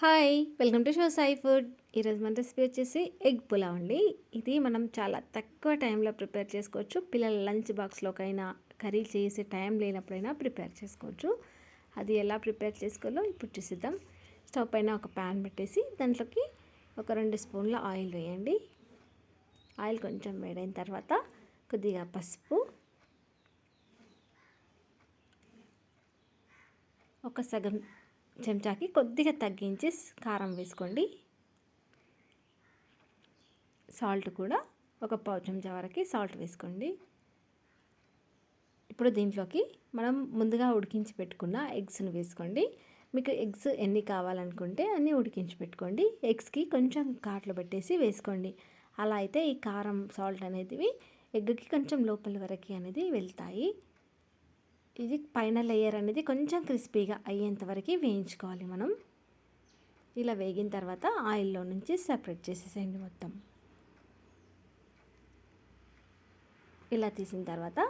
Hi welcome to show Sai food. ఈరోజు మన recipe వచ్చేసి ఎగ్ పులావ్ అండి. ఇది మనం చాలా తక్కువ టైంలో ప్రిపేర్ చేసుకోవచ్చు. పిల్లల లంచ్ బాక్స్లోకైనా కర్రీ చేసే టైం లేనప్పుడైనా ప్రిపేర్ చేసుకోవచ్చు. అది ఎలా ప్రిపేర్ చేసుకోవాలో ఇప్పుడు చూసిద్దాం. స్టవ్ పైన ఒక ప్యాన్ పెట్టేసి దాంట్లోకి ఒక రెండు స్పూన్ల ఆయిల్ వేయండి. ఆయిల్ కొంచెం వేడైన తర్వాత కొద్దిగా పసుపు ఒక సగం చెంచాకి కొద్దిగా తగ్గించి కారం వేసుకోండి. సాల్ట్ కూడా ఒక పావు చెంచా వరకు సాల్ట్ వేసుకోండి. ఇప్పుడు దీంట్లోకి మనం ముందుగా ఉడికించి పెట్టుకున్న ఎగ్స్ను వేసుకోండి. మీకు ఎగ్స్ ఎన్ని కావాలనుకుంటే అన్నీ ఉడికించి పెట్టుకోండి. ఎగ్స్కి కొంచెం కాట్లు పెట్టేసి వేసుకోండి. అలా అయితే ఈ కారం సాల్ట్ అనేది ఎగ్కి కొంచెం లోపల వరకు అనేది వెళ్తాయి. ఇది పైన లేయర్ అనేది కొంచెం క్రిస్పీగా అయ్యేంత వరకు వేయించుకోవాలి మనం. ఇలా వేగిన తర్వాత ఆయిల్లో నుంచి సెపరేట్ చేసేసేయండి మొత్తం. ఇలా తీసిన తర్వాత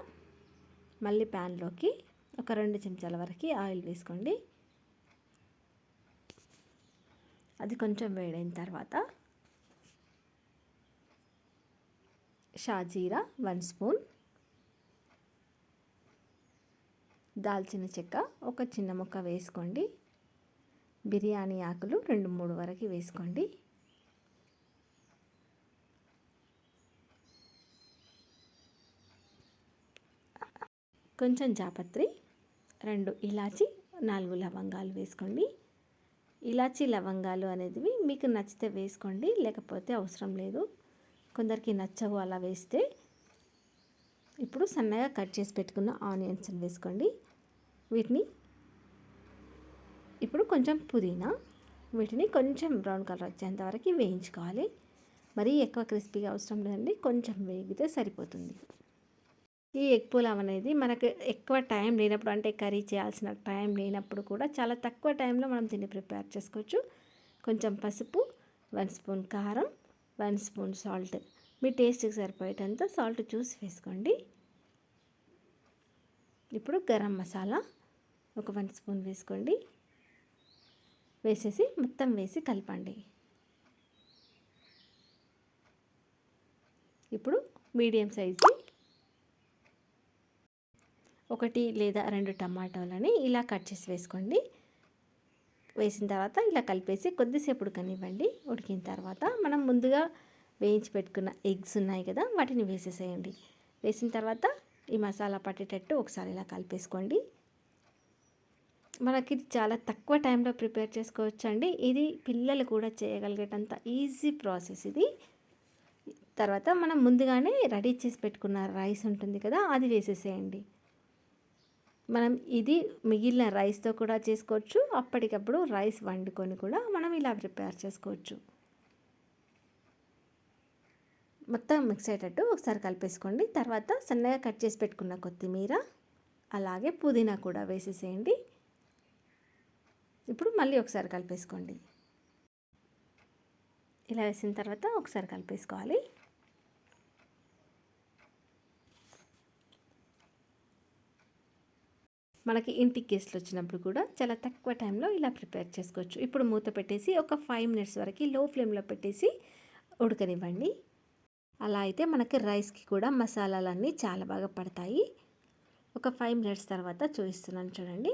మళ్ళీ ప్యాన్లోకి ఒక రెండు చెంచాల వరకు ఆయిల్ వేసుకోండి. అది కొంచెం వేడైన తర్వాత షాజీరా వన్ స్పూన్ దాల్చిన చెక్క ఒక చిన్న ముక్క వేసుకోండి. బిర్యానీ ఆకులు రెండు మూడు వరకు వేసుకోండి. కొంచెం జాపత్రి రెండు ఇలాచి నాలుగు లవంగాలు వేసుకోండి. ఇలాచి లవంగాలు అనేది మీకు నచ్చితే వేసుకోండి లేకపోతే అవసరం లేదు. కొందరికి నచ్చవు అలా వేస్తే. ఇప్పుడు సన్నగా కట్ చేసి పెట్టుకున్న ఆనియన్స్ని వేసుకోండి. వీటిని ఇప్పుడు కొంచెం పుదీనా వీటిని కొంచెం బ్రౌన్ కలర్ వచ్చేంత వరకు వేయించుకోవాలి. మరీ ఎక్కువ క్రిస్పీగా అవసరం లేదండి కొంచెం వేగితే సరిపోతుంది. ఈ ఎగ్ పులావ్ అనేది మనకు ఎక్కువ టైం లేనప్పుడు అంటే కర్రీ చేయాల్సిన టైం లేనప్పుడు కూడా చాలా తక్కువ టైంలో మనం దీన్ని ప్రిపేర్ చేసుకోవచ్చు. కొంచెం పసుపు వన్ స్పూన్ కారం వన్ స్పూన్ సాల్ట్. మీ టేస్ట్కి సరిపోయేటంత సాల్ట్ చూసి వేసుకోండి. ఇప్పుడు గరం మసాలా ఒక వన్ స్పూన్ వేసుకోండి. వేసేసి మొత్తం వేసి కలపండి. ఇప్పుడు మీడియం సైజు ఒకటి లేదా రెండు టమాటాలని ఇలా కట్ చేసి వేసుకోండి. వేసిన తర్వాత ఇలా కలిపేసి కొద్దిసేపు ఉడకనివ్వండి ఉడికిన తర్వాత మనం ముందుగా వేయించి పెట్టుకున్న ఎగ్స్ ఉన్నాయి కదా వాటిని వేసేసేయండి. వేసిన తర్వాత ఈ మసాలా పట్టేటట్టు ఒకసారి ఇలా కలిపేసుకోండి. మనకి ఇది చాలా తక్కువ టైంలో ప్రిపేర్ చేసుకోవచ్చు అండి ఇది పిల్లలు కూడా చేయగలిగేటంత ఈజీ ప్రాసెస్ ఇది. తర్వాత మనం ముందుగానే రెడీ చేసి పెట్టుకున్న రైస్ ఉంటుంది కదా అది వేసేసేయండి. మనం ఇది మిగిలిన రైస్తో కూడా చేసుకోవచ్చు. అప్పటికప్పుడు రైస్ వండుకొని కూడా మనం ఇలా ప్రిపేర్ చేసుకోవచ్చు. మొత్తం మిక్స్ అయ్యేటట్టు ఒకసారి కలిపేసుకోండి. తర్వాత సన్నగా కట్ చేసి పెట్టుకున్న కొత్తిమీర అలాగే పుదీనా కూడా వేసేసేయండి. ఇప్పుడు మళ్ళీ ఒకసారి కలిపేసుకోండి. ఇలా వేసిన తర్వాత ఒకసారి కలిపేసుకోవాలి. మనకి ఇంటికి గెస్ట్లు వచ్చినప్పుడు కూడా చాలా తక్కువ టైంలో ఇలా ప్రిపేర్ చేసుకోవచ్చు. ఇప్పుడు మూత పెట్టేసి ఒక ఫైవ్ మినిట్స్ వరకు లో ఫ్లేమ్లో పెట్టేసి ఉడకనివ్వండి. అలా అయితే మనకి రైస్కి కూడా మసాలాలన్నీ చాలా బాగా పడతాయి. ఒక ఫైవ్ మినిట్స్ తర్వాత చూపిస్తున్నాను చూడండి.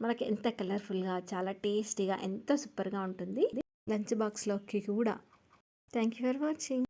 మనకి ఎంత కలర్ఫుల్గా చాలా టేస్టీగా ఎంతో సూపర్గా ఉంటుంది. లంచ్ బాక్స్లోకి కూడా. Thank you for watching.